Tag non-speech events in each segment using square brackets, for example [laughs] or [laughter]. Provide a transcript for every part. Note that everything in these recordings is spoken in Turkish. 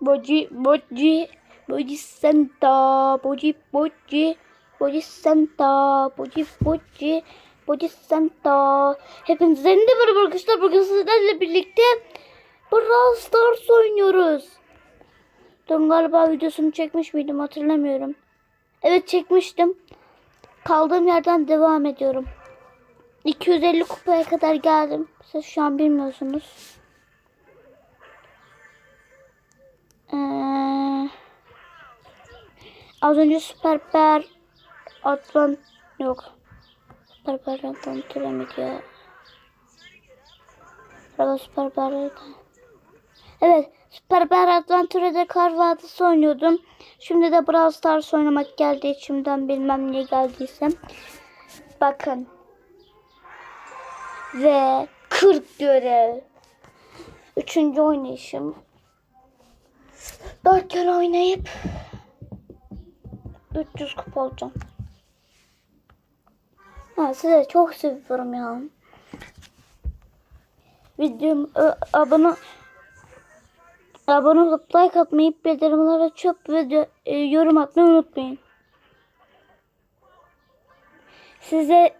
Boji, boji, boji senta, boji, boji, boji senta, boji, boji, boji senta. Hepinize de merhaba arkadaşlar. Bugün sizlerle birlikte Brawl Stars oynuyoruz. Dün galiba videosunu çekmiş miydim hatırlamıyorum. Evet çekmiştim. Kaldığım yerden devam ediyorum. 250 kupaya kadar geldim. Siz şu an bilmiyorsunuz. Ee, az önce Süper Ber Atlan yok. Süper Ber Atlan türemedi ya. Araba Süper Evet. Süper Ber Adventure'de Kar Vadisi oynuyordum. Şimdi de Brawl Stars oynamak geldi içimden bilmem niye geldiysem. Bakın. Ve 40 görev. Üçüncü oynayışım. Dört kere oynayıp 300 kupa olacağım. Ha, size çok seviyorum ya. Videom ö, abone abone olup like atmayı, bildirimleri açıp video e, yorum atmayı unutmayın. Size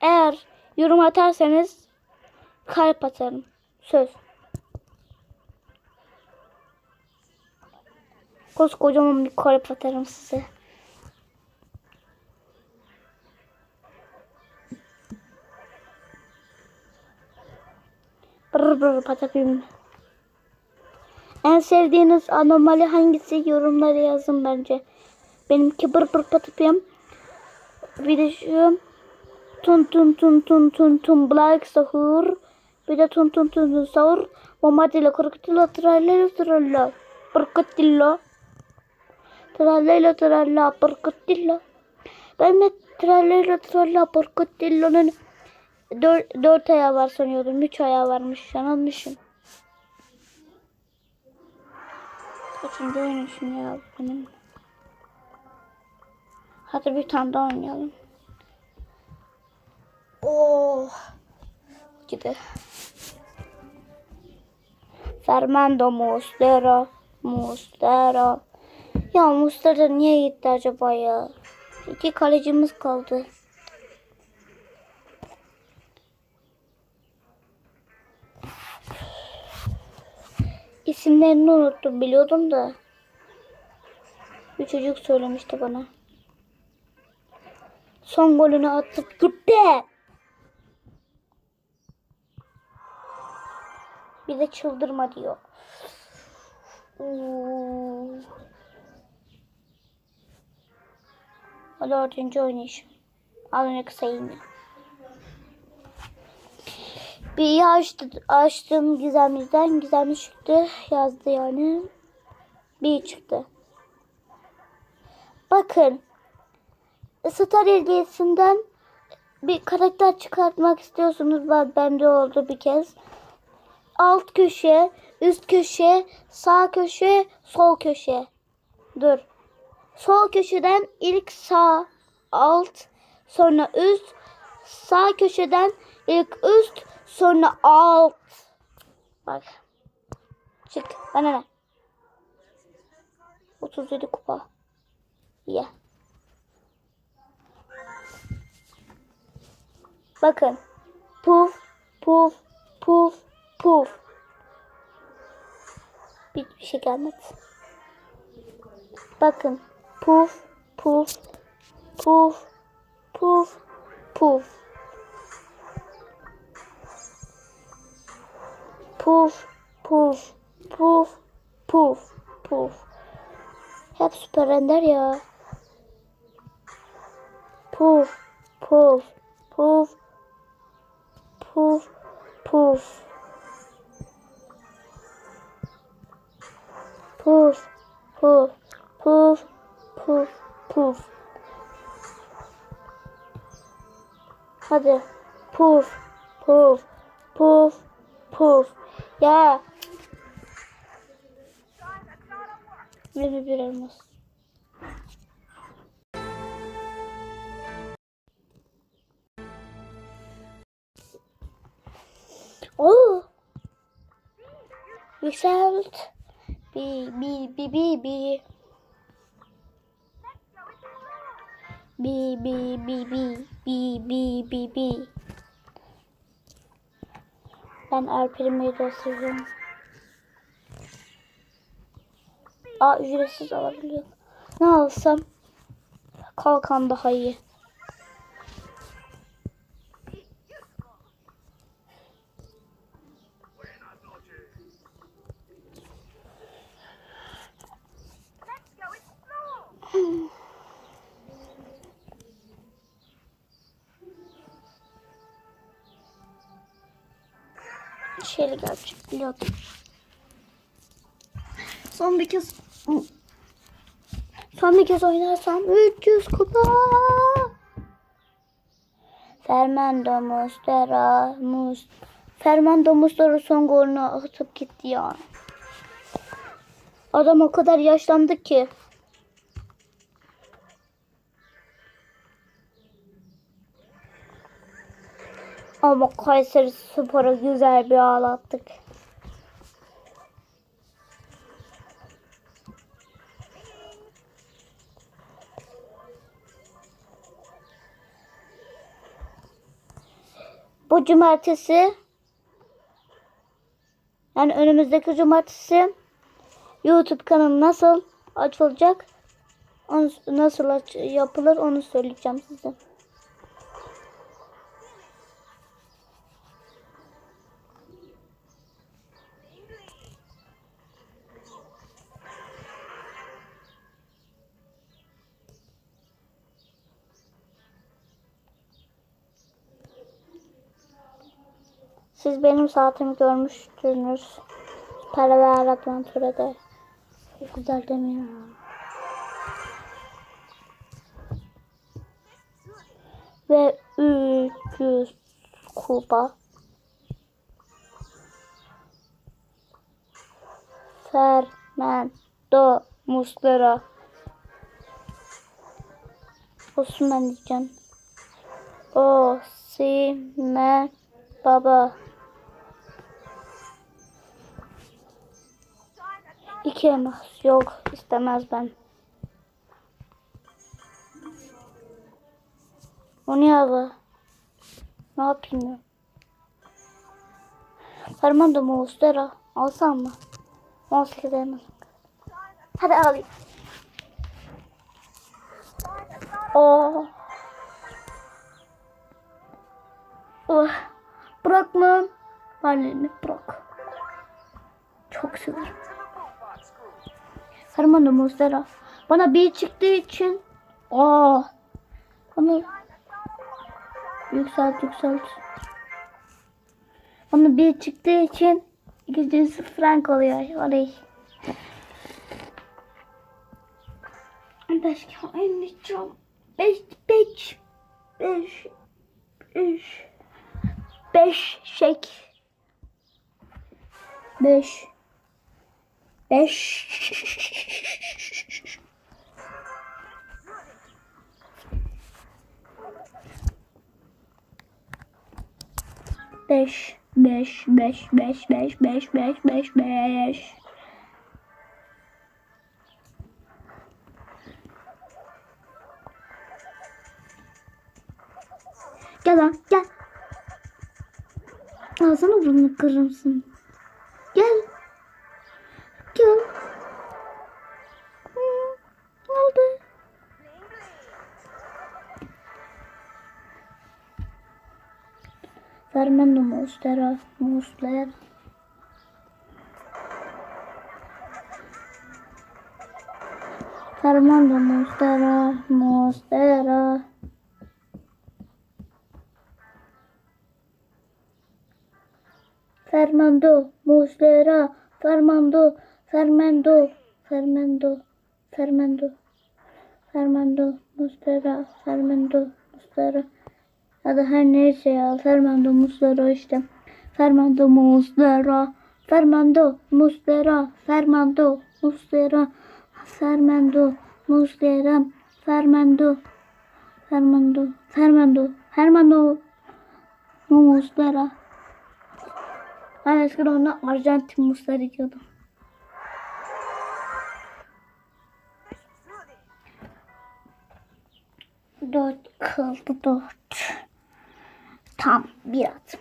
eğer yorum atarsanız kalp atarım. Söz. Koskocaman bir kalp atarım size. Brr brr patapim. En sevdiğiniz anomali hangisi yorumlara yazın bence. Benimki bır bır patapim. Bir de şu tun tun tun tun tun tun black sahur. Bir de tun tun tun tun sahur. Mamadilla krokodilla trallela tralla. Krokodilla. Trallela tralla krokodilla. Ben de trallela tralla krokodilla'nın dört, dört ayağı var sanıyordum. Üç ayağı varmış. Yanılmışım. Kaçıncı oynayışım ya benim. Hadi bir tane daha oynayalım. Oh. Gide. Fernando Muslera. Muslera. Ya Muslera niye gitti acaba ya? İki kalecimiz kaldı. İsimlerini unuttum biliyordum da. Bir çocuk söylemişti bana. Son golünü atıp gitti. Bir de çıldırma diyor. Oo. O dördüncü oynayışım. Az önce kısa yine. Bir açtı, açtım gizemizden. Gizemli çıktı. Yazdı yani. Bir çıktı. Bakın. Star hediyesinden bir karakter çıkartmak istiyorsunuz. Ben, bende oldu bir kez. Alt köşe, üst köşe, sağ köşe, sol köşe. Dur. Sol köşeden ilk sağ, alt, sonra üst, sağ köşeden ilk üst, sonra alt. Bak. Çık. Bana ne? 37 kupa. Ye. Bakın. Puf, puf, puf, puf. Bir, bir şey gelmedi. Bakın. Puf, puf, puf, puf, puf. Puf, puf, puf, puf, puf. Hep süper ender ya. Puf, puf, puf, puf, puf. Puf, puf, puf, puf, puf. Hadi. Puf, puf, puf, puf. Ya. 21 elmas. Oo. Yükselt. Bi bi bi bi bi. Bi bi bi bi bi bi bi bi. Ben Alper'imi seviyorum. Aa ücretsiz alabiliyor. Ne alsam? Kalkan daha iyi. Şeyle gelecek biliyordum. Son bir kez Son bir kez oynarsam 300 kupa. Fernando Mustera Mus Fernando Mustera son golünü atıp gitti ya. Adam o kadar yaşlandı ki. Ama Kayseri Spor'a güzel bir ağlattık. Bu cumartesi yani önümüzdeki cumartesi YouTube kanalı nasıl açılacak? Onu, nasıl aç- yapılır onu söyleyeceğim size. Siz benim saatimi görmüştünüz. Paralel Adventure'da. Çok güzel demiyorum. Ve 300 kuba. Fernando Muslera. Osman diyeceğim. O, si, me, baba. İki elmas. Yok istemez ben. O ne abi? Ne yapayım ya? Armando Monstera alsam mı? 18 elmas. Hadi alayım. Oh. Oh. Bırakmam. Annemi bırak. Çok severim. Armando Monstera. Bana bir çıktığı için. Aa. Bana yükselt yükselt. Bana bir çıktığı için ikincisi frank oluyor. Oley. Başka oynayacağım. Beş, beş, beş, beş, beş şek. Beş. 5 5 5 5 5 5 5 5 5 5 Gel lan gel. Alsana bunu kırımsın. experimentum austera musler. Fermandum austera mustera. Fermando mustera fermando fermando fermando fermando fermando mustera fermando mustera ya da her neyse ya. Fernando Muslera işte. Fernando Muslera. Fernando Muslera. Fernando Muslera. Fernando Muslera. Fernando. Fernando. Fernando. Fernando Muslera. Ben eskiden ona Arjantin Muslera diyordum. Dört kaldı dört. Tam bir adım.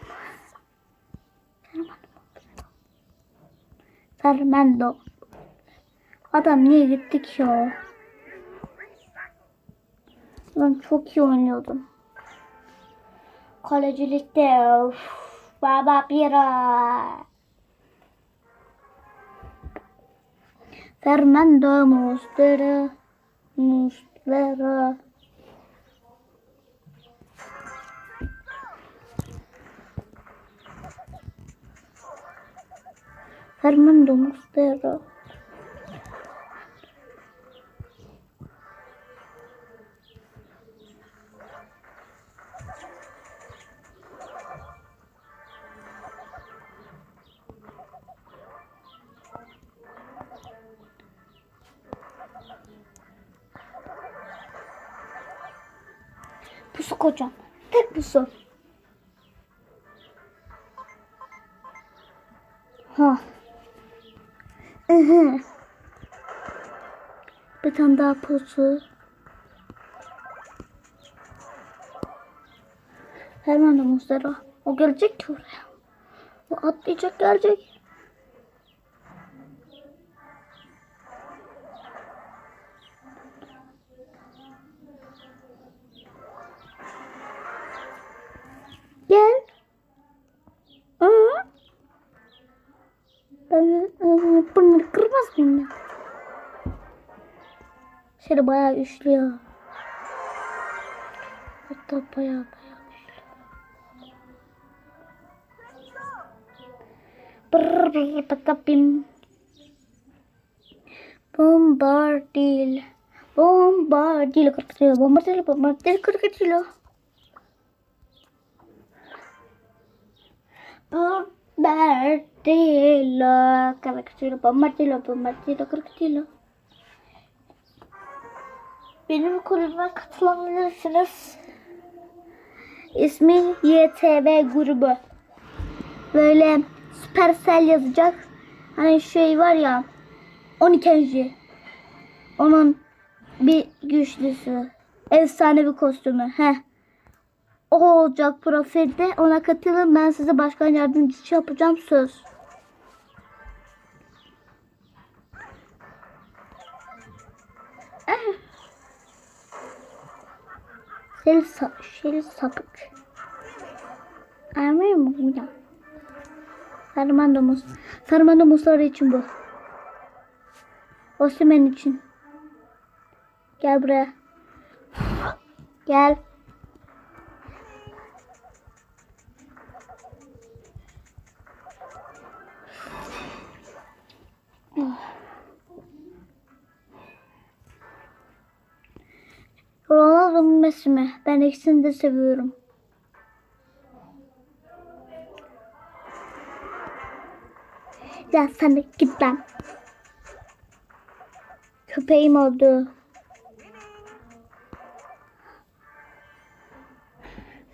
Fernando. Adam niye gitti ki o? Ben çok iyi oynuyordum. Kalecilikte of, baba bira. Fernando Muslera. Muslera. Fernando Muslera. Pusu kocam. Tek pusu. Ha. Bir tane daha pusu. Hemen de Muslera. O gelecek ki oraya. O atlayacak gelecek. Bunları kırmaz mıyım ya? Şöyle bayağı üşlüyor. Hatta bayağı bayağı üşlüyor. Brr patapim. Bombardil. Bombardil. Bombardil. Bombardil. Bombardil. Bombardil. Bombardilo, crocodilo, bombardilo, bombardilo, crocodilo. Benim kulübüme katılabilirsiniz. İsmi YTB grubu. Böyle Supercell yazacak. Hani şey var ya 12. Onun bir güçlüsü. Efsane bir kostümü. Heh. O olacak profilde. Ona katılın. Ben size başkan yardımcısı yapacağım. Söz. Sel, sa sel sapık. Anlıyor mu bu ya? Sarmando mus. Sarmando musları için bu. Osman için. Gel buraya. Gel. Ronaldo mu Messi mi? Ben ikisini de seviyorum. Ya sen git lan. Köpeğim oldu.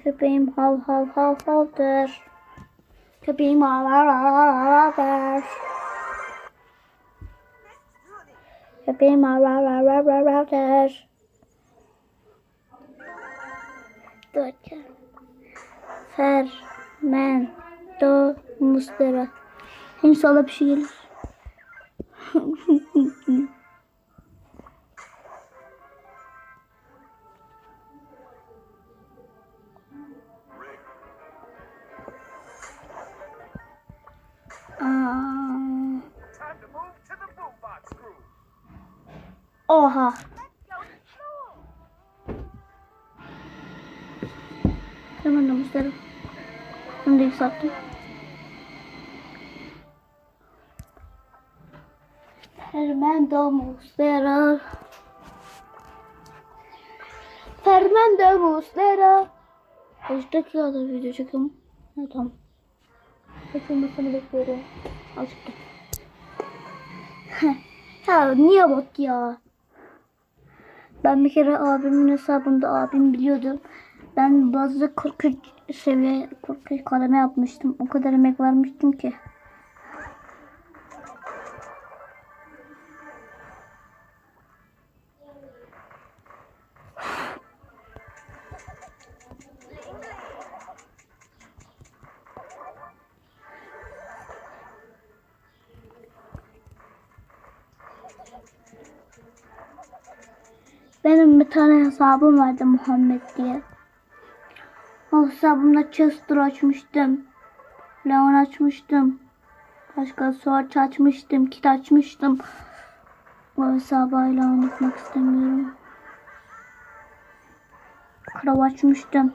Köpeğim hav hav hav havdır. Köpeğim hav hav hav hav havdır. Köpeğim hav hav hav hav havdır. Dur. Fermento Mustera. İnşallah bir şey gelir. Aa, Hemen Mustera. Bunu da yükselttim. Fernando Muslera. Fernando Muslera. Kaç dakikada video çekiyorum? Ha, tamam. Çekilmesini bekliyorum. Azıcık. [laughs] ya niye bak ya? Ben bir kere abimin hesabında abim biliyordu. Ben bazı 43 seviye 43 kademe yapmıştım. O kadar emek vermiştim ki. Benim bir tane hesabım vardı Muhammed diye. Hesabımda Chester açmıştım. Leon açmıştım. Başka Sword açmıştım. Kit açmıştım. O hesabı hala unutmak istemiyorum. Krav açmıştım.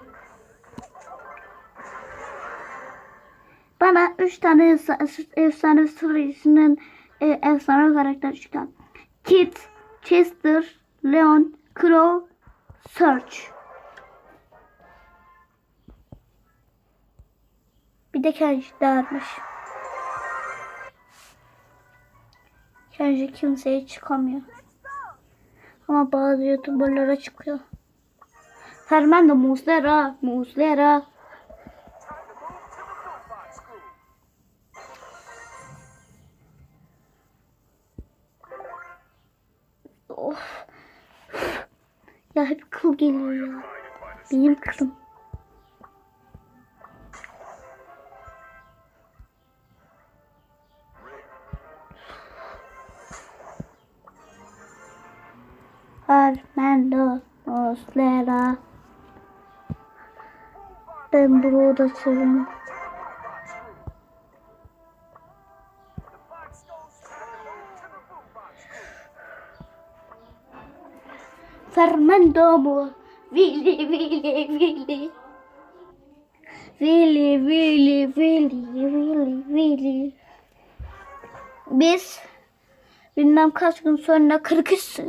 Bana 3 tane efsa- efsane serisinden e, efsane karakter çıkan. Kit, Chester, Leon, Crow, Search. Bir de Kenji dermiş. Kenji kimseye çıkamıyor. Ama bazı youtuberlara çıkıyor. Fernando Muslera, Muslera. Of. Ya hep kıl geliyor ya. Benim kılım. To the boombox crew. Fernando mu? Willy, Willy, Willy. Willy, Willy, Willy, Willy, Willy. Biz bilmem kaç gün sonra 43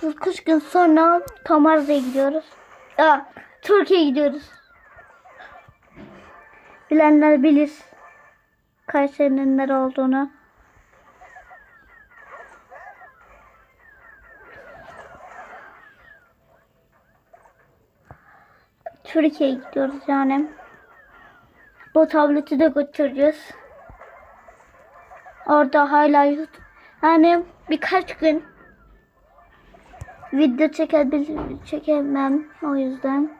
43 gün sonra Tomarza'ya gidiyoruz. Aa, Türkiye'ye gidiyoruz. Bilenler bilir. Kayseri'nin nere olduğunu. Türkiye'ye gidiyoruz yani. Bu tableti de götüreceğiz. Orada hala yut- yani birkaç gün video çekebilir çekemem o yüzden.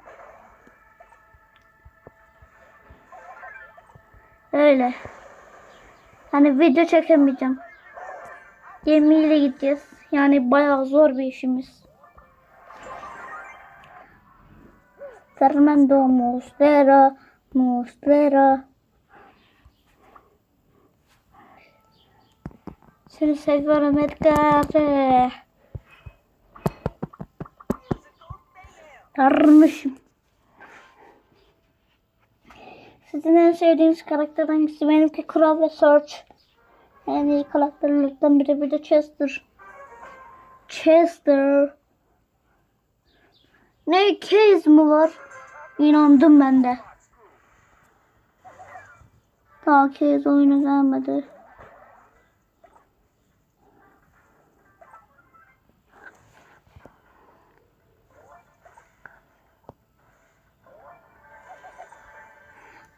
Öyle. Hani video çekemeyeceğim. Gemiyle gideceğiz. Yani bayağı zor bir işimiz. Fernando Muslera, Muslera. Seni seviyorum Edgar. Darmışım. Sizin en sevdiğiniz karakter hangisi? Benimki Crow ve Search. En iyi karakterlerden biri bir de Chester. Chester. Ne kez mi var? İnandım ben de. Daha kez oyunu gelmedi.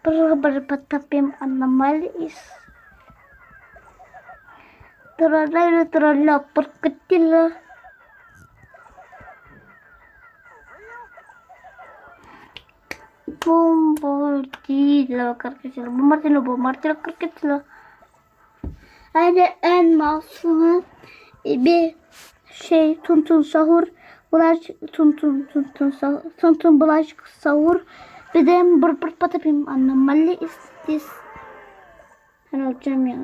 Berbatapim anomalies. Terlalu terlalu perkecil. Bombardilo kecil. Bombardilo bombardilo kecil. Hani en masumu bir şey tuntun sahur bulaş tuntun tuntun sahur tuntun bulaş sahur de bır bır patapim anomali istis ben öleceğim ya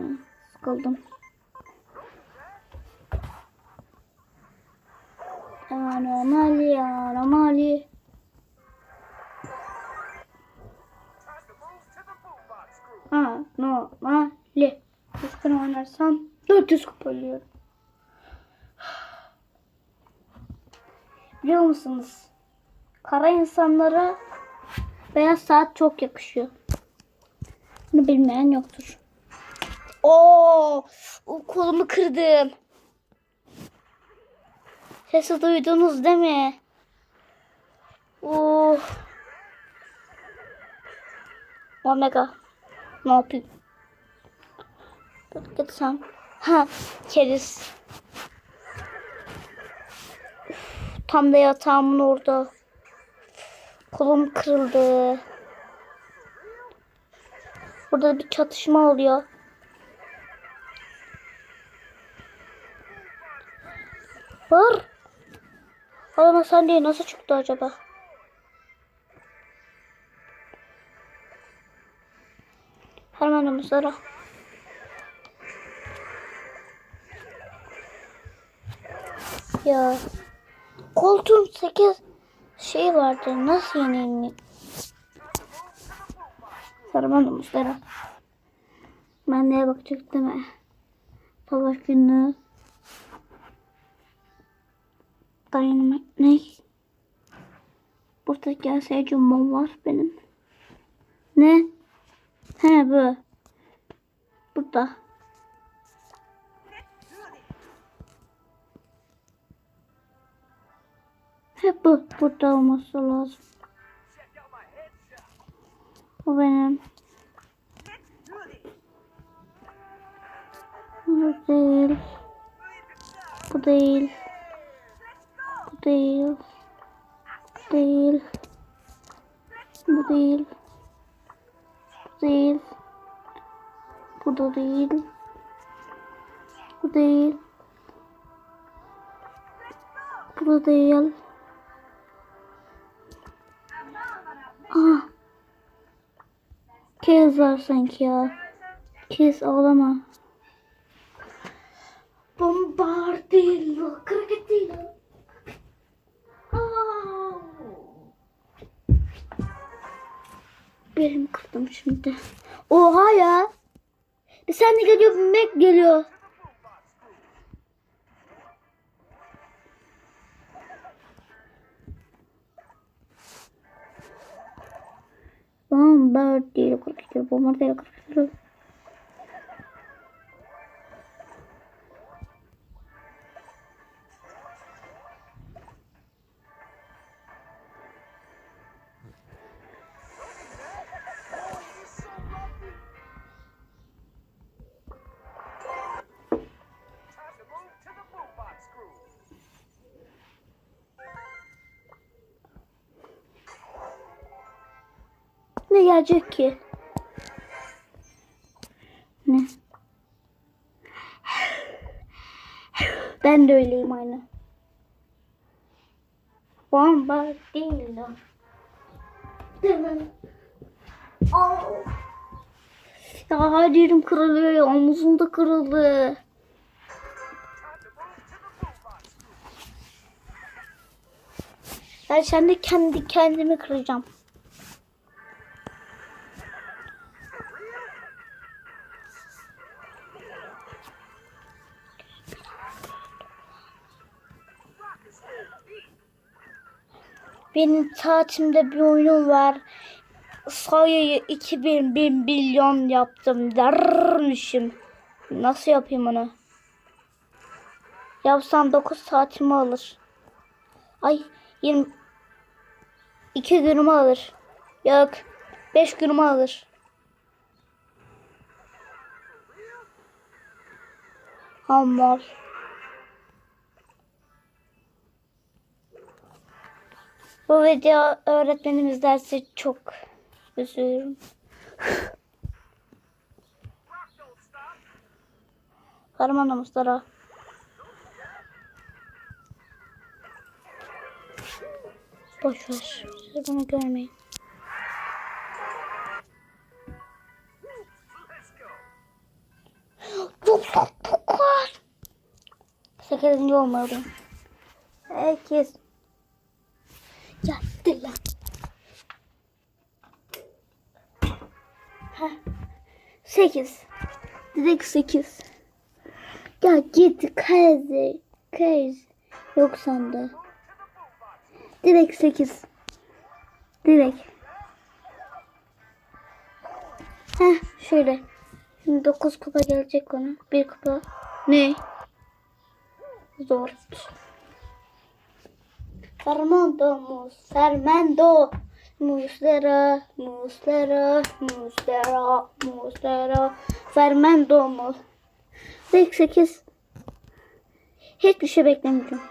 sıkıldım anomali anomali anomali Üç gün oynarsam 400 kupa alıyorum. Biliyor musunuz? Kara insanlara beyaz saat çok yakışıyor. Bunu bilmeyen yoktur. Oo, o kolumu kırdım. Sesi duydunuz değil mi? Oo. Omega. Ne yapayım? Gitsem. Ha, keriz. Tam da yatağımın orada. Kolum kırıldı. Burada bir çatışma oluyor. Var. Oğlum Hasan diye nasıl çıktı acaba? Harmanımızlara. Ya koltuğun 8 şey vardı. Nasıl yenildi? Harmanımızlara. Ben neye bakacaktım? he? Savaş günü. Dynamite ne? Burada gelse cumbom var benim. Ne? He bu. Burada. Hep bu. Burada olması lazım. O benim. Bu değil. Bu değil. Bu değil. Bu değil. Bu değil. Bu değil. Bu da değil. Bu değil. Bu da değil. Kez var sanki ya. Kez ağlama. Bombardillo, crocodilo. Aa. Belim kırdım şimdi. Oha ya. Bir sen de geliyor, bir Mac geliyor. Bombardillo, crocodilo, bombardillo, crocodilo. Time Ne gelecek ki? Ne? Ben de öyleyim aynı. Bombardino. Değil? Au. Ya her yerim kırılıyor ya. Omuzum da kırıldı. Ben şimdi kendi kendimi kıracağım. Benim saatimde bir oyunum var. Sayıyı 2000 bin milyon yaptım dermişim. Nasıl yapayım onu? Yapsam 9 saatimi alır. Ay 20 2 günümü alır. Yok 5 günümü alır. Hammal. Bu video öğretmenimiz dersi çok üzülüyorum. Stop. Harmanımızlara. Boş ver. Siz bunu görmeyin. Sekizinci olmalıyım. Sekiz. Yattı lan. Heh. Sekiz. Direkt sekiz. Ya git kaydı. Kaydı. Yok sandı. Direkt sekiz. Direkt. Heh şöyle. Şimdi 9 kupa gelecek ona. Bir kupa. Ne? Zor. Fernando Mus. Fernando. Muslera. Muslera. Muslera. Muslera. Fernando Mus. Direkt 8. Hiçbir şey beklemeyeceğim.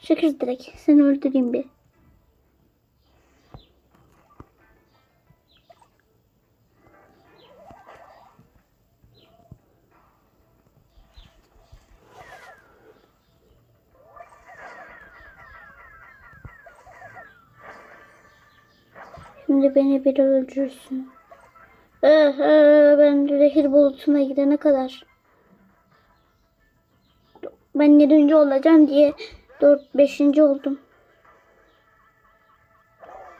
8 direkt. Seni öldüreyim bir. Şimdi beni. Eh, eh, ben zehir bulutuna gidene kadar. Ben yedinci olacağım diye dört beşinci oldum.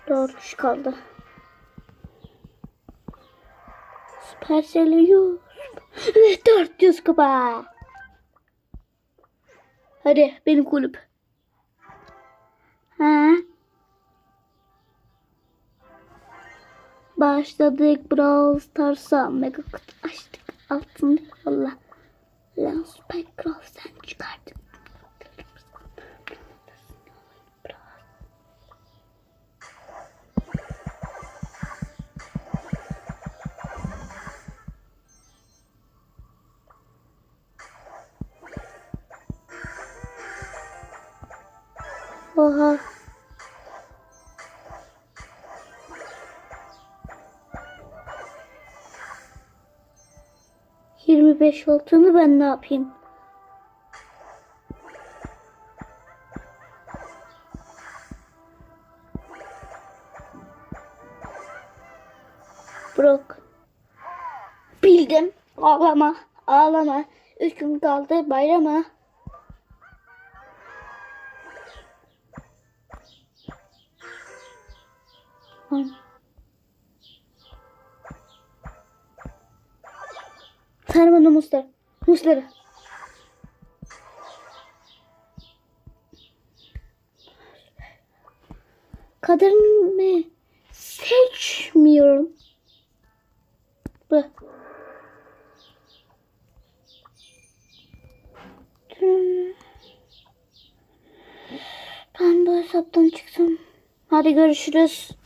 Dört kişi kaldı. Süpersel yüz. Evet 400 kupa. Hadi benim kulüp. Ha? Başladık Brawl Stars'a. Mega kutu açtık. Altın valla. Lan Spike Brawl sen çıkardın. Oha. Yirmi beş altını ben ne yapayım? Brock. Bildim. Ağlama. Ağlama. Üç gün kaldı bayrama. Muzları. Kaderimi seçmiyorum. Ben bu hesaptan çıksam. Hadi görüşürüz.